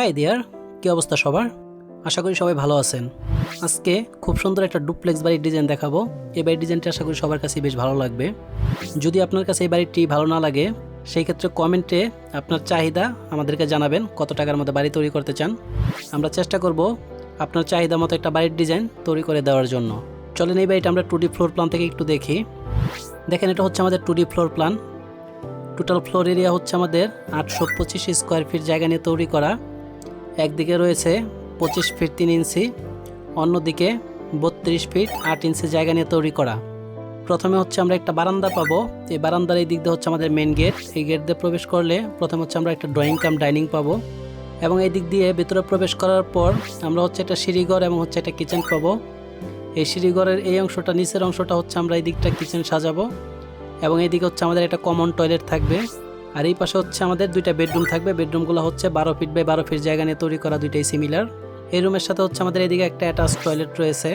High দিয়ার কি অবস্থা সবার? আশা করি সবাই ভালো আছেন। আজকে খুব সুন্দর একটা ডুপ্লেক্স বাড়ির ডিজাইন দেখাবো। এই বাড়ির ডিজাইনটা আশা করি সবার কাছে বেশ ভালো লাগবে। যদি আপনার কাছে এই বাড়িটি ভালো না লাগে, সেই ক্ষেত্রে কমেন্টে আপনার চাহিদা আমাদেরকে জানাবেন, কত টাকার মধ্যে বাড়ি তৈরি করতে চান। আমরা চেষ্টা করব আপনার চাহিদা মতো একটা বাড়ির ডিজাইন তৈরি করে দেওয়ার জন্য। চলেন এই বাড়িটা আমরা টু ডি ফ্লোর প্ল্যান থেকে একটু দেখি। দেখেন, এটা হচ্ছে আমাদের two D floor plan total floor area হচ্ছে আমাদের আটশো পঁচিশ স্কোয়ার ফিট জায়গা নিয়ে তৈরি করা। একদিকে রয়েছে পঁচিশ ফিট তিন ইঞ্চি, অন্যদিকে বত্রিশ ফিট আট ইঞ্চি জায়গা নিয়ে তৈরি করা। প্রথমে হচ্ছে আমরা একটা বারান্দা পাবো। এই বারান্দার এই দিক দিয়ে হচ্ছে আমাদের মেন গেট এই গেট দিয়ে প্রবেশ করলে প্রথমে হচ্ছে আমরা একটা ড্রয়িং কাম ডাইনিং পাবো। এবং এই দিক দিয়ে ভিতরে প্রবেশ করার পর আমরা হচ্ছে একটা সিঁড়িঘর এবং হচ্ছে একটা কিচেন পাবো। এই সিঁড়িঘরের এই অংশটা, নিচের অংশটা হচ্ছে আমরা এই দিকটা কিচেন সাজাবো। এবং এইদিকে হচ্ছে আমাদের একটা কমন টয়লেট থাকবে। আর এই পাশে হচ্ছে আমাদের দুইটা বেডরুম থাকবে। বেডরুমগুলো হচ্ছে বারো ফিট বাই বারো ফিট জায়গা নিয়ে তৈরি করা দুইটাই সিমিলার এই রুমের সাথে হচ্ছে আমাদের এদিকে একটা অ্যাটাচ টয়লেট রয়েছে।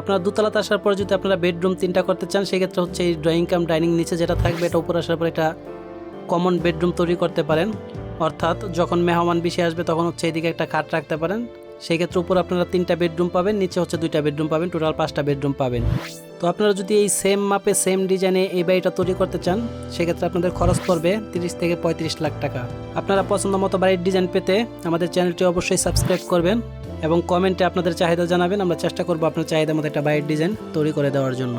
আপনারা দুতলাতে আসার পর যদি আপনারা বেডরুম তিনটা করতে চান, সেক্ষেত্রে হচ্ছে এই ড্রয়িং কাম ডাইনিং নিচে যেটা থাকবে, এটা উপরে আসার পর এটা কমন বেডরুম তৈরি করতে পারেন। অর্থাৎ যখন মেহমান বেশি আসবে, তখন হচ্ছে এদিকে একটা খাট রাখতে পারেন। সেই ক্ষেত্রে উপরে আপনারা তিনটা বেডরুম পাবেন, নিচে হচ্ছে দুইটা বেডরুম পাবেন, টোটাল পাঁচটা বেডরুম পাবেন। তো আপনারা যদি এই সেম মাপে সেম ডিজাইনে এই বাড়িটা তৈরি করতে চান, সেক্ষেত্রে আপনাদের খরচ পড়বে তিরিশ থেকে পঁয়ত্রিশ লাখ টাকা। আপনারা পছন্দ মতো বাড়ির ডিজাইন পেতে আমাদের চ্যানেলটি অবশ্যই সাবস্ক্রাইব করবেন এবং কমেন্টে আপনাদের চাহিদা জানাবেন। আমরা চেষ্টা করব আপনার চাহিদা মতো একটা বাড়ির ডিজাইন তৈরি করে দেওয়ার জন্য।